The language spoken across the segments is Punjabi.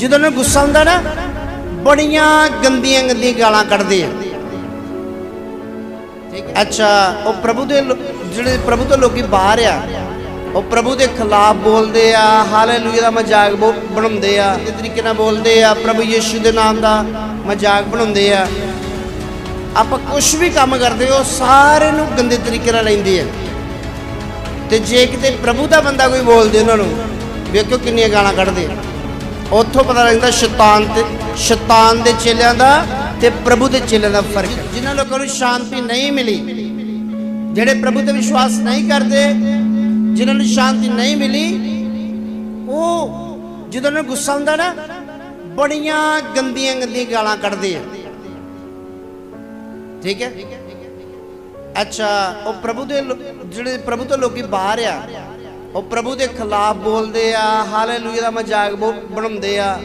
ਜਦੋਂ ਉਹਨੂੰ ਗੁੱਸਾ ਹੁੰਦਾ ਨਾ, ਬੜੀਆਂ ਗੰਦੀਆਂ ਗੰਦੀਆਂ ਗਾਲਾਂ ਕੱਢਦੇ ਆ। ਅੱਛਾ, ਉਹ ਪ੍ਰਭੂ ਦੇ ਜਿਹੜੇ ਪ੍ਰਭੂ ਤੋਂ ਲੋਕੀ ਬਾਹਰ ਆ, ਉਹ ਪ੍ਰਭੂ ਦੇ ਖਿਲਾਫ ਬੋਲਦੇ ਆ, ਹਾਲੇਲੂਇਆ ਦਾ ਮਜ਼ਾਕ ਬੋ- ਬਣਾਉਂਦੇ ਆ ਇਸ ਤਰੀਕੇ ਨਾਲ ਬੋਲਦੇ ਆ, ਪ੍ਰਭੂ ਯੀਸ਼ੂ ਦੇ ਨਾਮ ਦਾ ਮਜ਼ਾਕ ਬਣਾਉਂਦੇ ਆ। ਆਪਾਂ ਕੁਝ ਵੀ ਕੰਮ ਕਰਦੇ, ਉਹ ਸਾਰੇ ਨੂੰ ਗੰਦੇ ਤਰੀਕੇ ਨਾਲ ਲੈਂਦੇ ਆ। ਤੇ ਜੇ ਕਿਤੇ ਪ੍ਰਭੂ ਦਾ ਬੰਦਾ ਕੋਈ ਬੋਲਦੇ ਉਹਨਾਂ ਨੂੰ ਵੇਖੋ ਕਿੰਨੀਆਂ ਗਾਲਾਂ ਕੱਢਦੇ ਆ। ਉੱਥੋਂ ਪਤਾ ਲੱਗਦਾ ਸ਼ੈਤਾਨ ਤੇ, ਸ਼ੈਤਾਨ ਦੇ ਚੇਲਿਆਂ ਦਾ ਤੇ ਪ੍ਰਭੂ ਦੇ ਚੇਲਿਆਂ ਦਾ ਫ਼ਰਕ ਹੈ। ਜਿਨ੍ਹਾਂ ਲੋਕਾਂ ਨੂੰ ਸ਼ਾਂਤੀ ਨਹੀਂ ਮਿਲੀ, ਜਿਹੜੇ ਪ੍ਰਭੂ ਤੇ ਵਿਸ਼ਵਾਸ ਨਹੀਂ ਕਰਦੇ, ਜਿਨ੍ਹਾਂ ਨੂੰ ਸ਼ਾਂਤੀ ਨਹੀਂ ਮਿਲੀ, ਉਹ ਜਦੋਂ ਨੂੰ ਗੁੱਸਾ ਹੁੰਦਾ ਨਾ, ਬੜੀਆਂ ਗੰਦੀਆਂ ਗੰਦੀਆਂ ਗਾਲਾਂ ਕੱਢਦੇ ਆ ਠੀਕ ਹੈ ਅੱਛਾ, ਉਹ ਪ੍ਰਭੂ ਦੇ ਜਿਹੜੇ ਪ੍ਰਭੂ ਤੋਂ ਲੋਕੀ ਬਾਹਰ ਆ ਉਹ ਪ੍ਰਭੂ ਦੇ ਖਿਲਾਫ ਬੋਲਦੇ ਆ, ਹਾਲੇਲੂਇਆ ਦਾ ਮਜ਼ਾਕ ਬੋ- ਬਣਾਉਂਦੇ ਆ।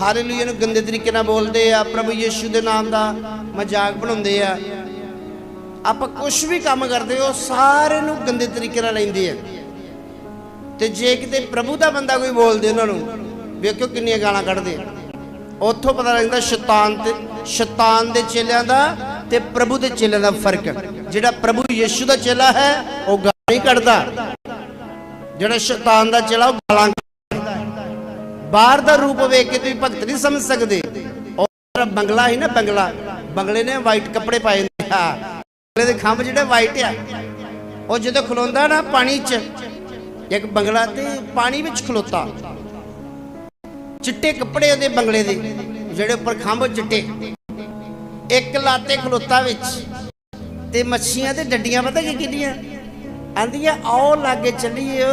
ਹਾਲੇਲੂਇਆ ਨੂੰ ਗੰਦੇ ਤਰੀਕੇ ਨਾਲ ਬੋਲਦੇ ਆ, ਪ੍ਰਭੂ ਯੀਸ਼ੂ ਦੇ ਨਾਮ ਦਾ ਮਜ਼ਾਕ ਬਣਾਉਂਦੇ ਆ। ਆਪਾਂ ਕੁਝ ਵੀ ਕੰਮ ਕਰਦੇ ਉਹ ਸਾਰੇ ਨੂੰ ਗੰਦੇ ਤਰੀਕੇ ਨਾਲ ਲੈਂਦੇ ਆ। ਤੇ ਜੇ ਕਿਤੇ ਪ੍ਰਭੂ ਦਾ ਬੰਦਾ ਕੋਈ ਬੋਲਦੇ ਉਹਨਾਂ ਨੂੰ, ਵੇਖਿਓ ਕਿੰਨੀਆਂ ਗਾਲਾਂ ਕੱਢਦੇ ਆ। ਉੱਥੋਂ ਪਤਾ ਲੱਗਦਾ ਸ਼ੈਤਾਨ ਤੇ, ਸ਼ੈਤਾਨ ਦੇ ਚੇਲਿਆਂ ਦਾ ਤੇ ਪ੍ਰਭੂ ਦੇ ਚੇਲਿਆਂ ਦਾ ਫ਼ਰਕ ਜਿਹੜਾ ਪ੍ਰਭੂ ਯੀਸ਼ੂ ਦਾ ਚੇਲਾ ਹੈ, ਉਹ ਗਾਲਾਂ ਨਹੀਂ ਕੱਢਦਾ। ਜਿਹੜਾ ਸ਼ੈਤਾਨ ਦਾ ਚੇਲਾ ਉਹ ਗਾਲਾਂ ਕੱਢਦਾ ਬਾਹਰ ਦਾ ਰੂਪ ਵੇਖ ਕੇ ਤੁਸੀਂ ਭਗਤ ਨਹੀਂ ਸਮਝ ਸਕਦੇ। ਉਹ ਬੰਗਲਾ ਹੀ ਨਾ ਬੰਗਲਾ, ਬੰਗਲੇ ਨੇ ਵਾਈਟ ਕੱਪੜੇ ਪਾਏ ਨੇ ਹਾਂ ਬੰਗਲੇ ਦੇ ਖੰਭ ਜਿਹੜੇ ਵਾਈਟ ਆ, ਉਹ ਜਦੋਂ ਖਲੋਂਦਾ ਨਾ ਪਾਣੀ 'ਚ, ਇੱਕ ਬੰਗਲਾ ਤੇ ਪਾਣੀ ਵਿੱਚ ਖਲੋਤਾ। ਚਿੱਟੇ ਕੱਪੜੇ ਉਹਦੇ ਬੰਗਲੇ ਦੇ, ਜਿਹੜੇ ਉੱਪਰ ਖੰਭ ਚਿੱਟੇ। ਇੱਕ ਲਾਤੇ ਖਲੋਤਾ ਵਿੱਚ, ਤੇ ਮੱਛੀਆਂ ਤੇ ਡੱਡੀਆਂ, ਪਤਾ ਕੀ ਕਿੰਨੀਆਂ ਆਂਦੀਆਂ ਆਓ ਲਾਗੇ ਚੱਲੀਏ,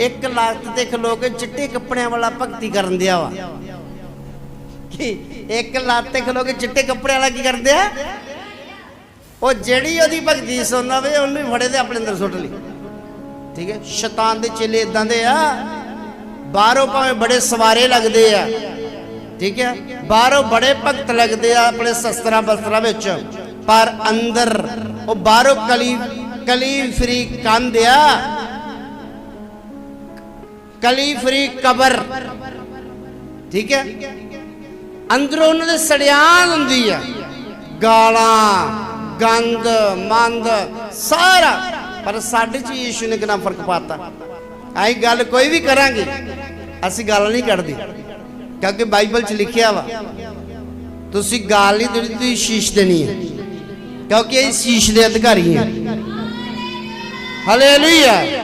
ਇੱਕ ਲੱਤ ਤੇ ਖਲੋ ਕੇ ਚਿੱਟੇ ਕੱਪੜਿਆਂ ਵਾਲਾ ਭਗਤੀ ਕਰਨ ਦਿਆ ਵਾ। ਕੀ? ਇੱਕ ਲੱਤ ਤੇ ਖਲੋ ਕੇ ਚਿੱਟੇ ਕੱਪੜਿਆਂ ਵਾਲਾ ਕੀ ਕਰਦੇ ਆ ਉਹ ਜਿਹੜੀ ਉਹਦੀ ਭਗਤੀ ਸੁਣਦਾ ਵੇ, ਉਹਨੂੰ ਹੀ ਫੜੇ ਤੇ ਆਪਣੇ ਅੰਦਰ ਸੁੱਟ ਲਈ। ਠੀਕ ਹੈ? ਸ਼ੈਤਾਨ ਦੇ ਚੇਲੇ ਇਦਾਂ ਦੇ ਆ, ਬਾਹਰੋਂ ਭਾਵੇਂ ਬੜੇ ਸਵਾਰੇ ਲੱਗਦੇ ਆ। ਠੀਕ ਹੈ? ਬਾਹਰੋਂ ਬੜੇ ਭਗਤ ਲੱਗਦੇ ਆ ਆਪਣੇ ਸ਼ਸਤਰਾਂ ਬਸਤਰਾਂ ਵਿੱਚ, ਪਰ ਅੰਦਰ, ਉਹ ਬਾਹਰੋਂ ਕਲੀ ਕਲੀ ਫਰੀ ਕੰਧ ਆ। ਕਲੀ ਫਰੀ ਕਬਰ। ਠੀਕ ਹੈ? ਅੰਦਰੋਂ ਉਹਨਾਂ ਦੇ ਸੜਿਆਨ ਹੁੰਦੀ ਆ। ਗਾਲਾਂ ਗੰਦ ਮੰਦ, ਸਾਰਾ। ਪਰ ਸਾਡੇ ਚ ਯੀਸ਼ੂ ਨੇ ਕਿੰਨਾ ਫ਼ਰਕ ਪਾਤਾ। ਆਈ ਗੱਲ ਕੋਈ ਵੀ ਕਰਾਂਗੇ, ਅਸੀਂ ਗੱਲ ਨਹੀਂ ਕੱਢਦੇ। ਕਿਉਂਕਿ ਬਾਈਬਲ ਚ ਲਿਖਿਆ ਵਾ, ਤੁਸੀਂ ਗਾਲ ਨਹੀਂ ਦੇਣੀ, ਤੁਸੀਂ ਸ਼ੀਸ਼ ਦੇਣੀ ਹੈ ਕਿਉਂਕਿ ਇਹ ਸ਼ੀਸ਼ ਦੇ ਅਧਿਕਾਰੀ ਹੈ ਹਾਲੇਲੂਇਆ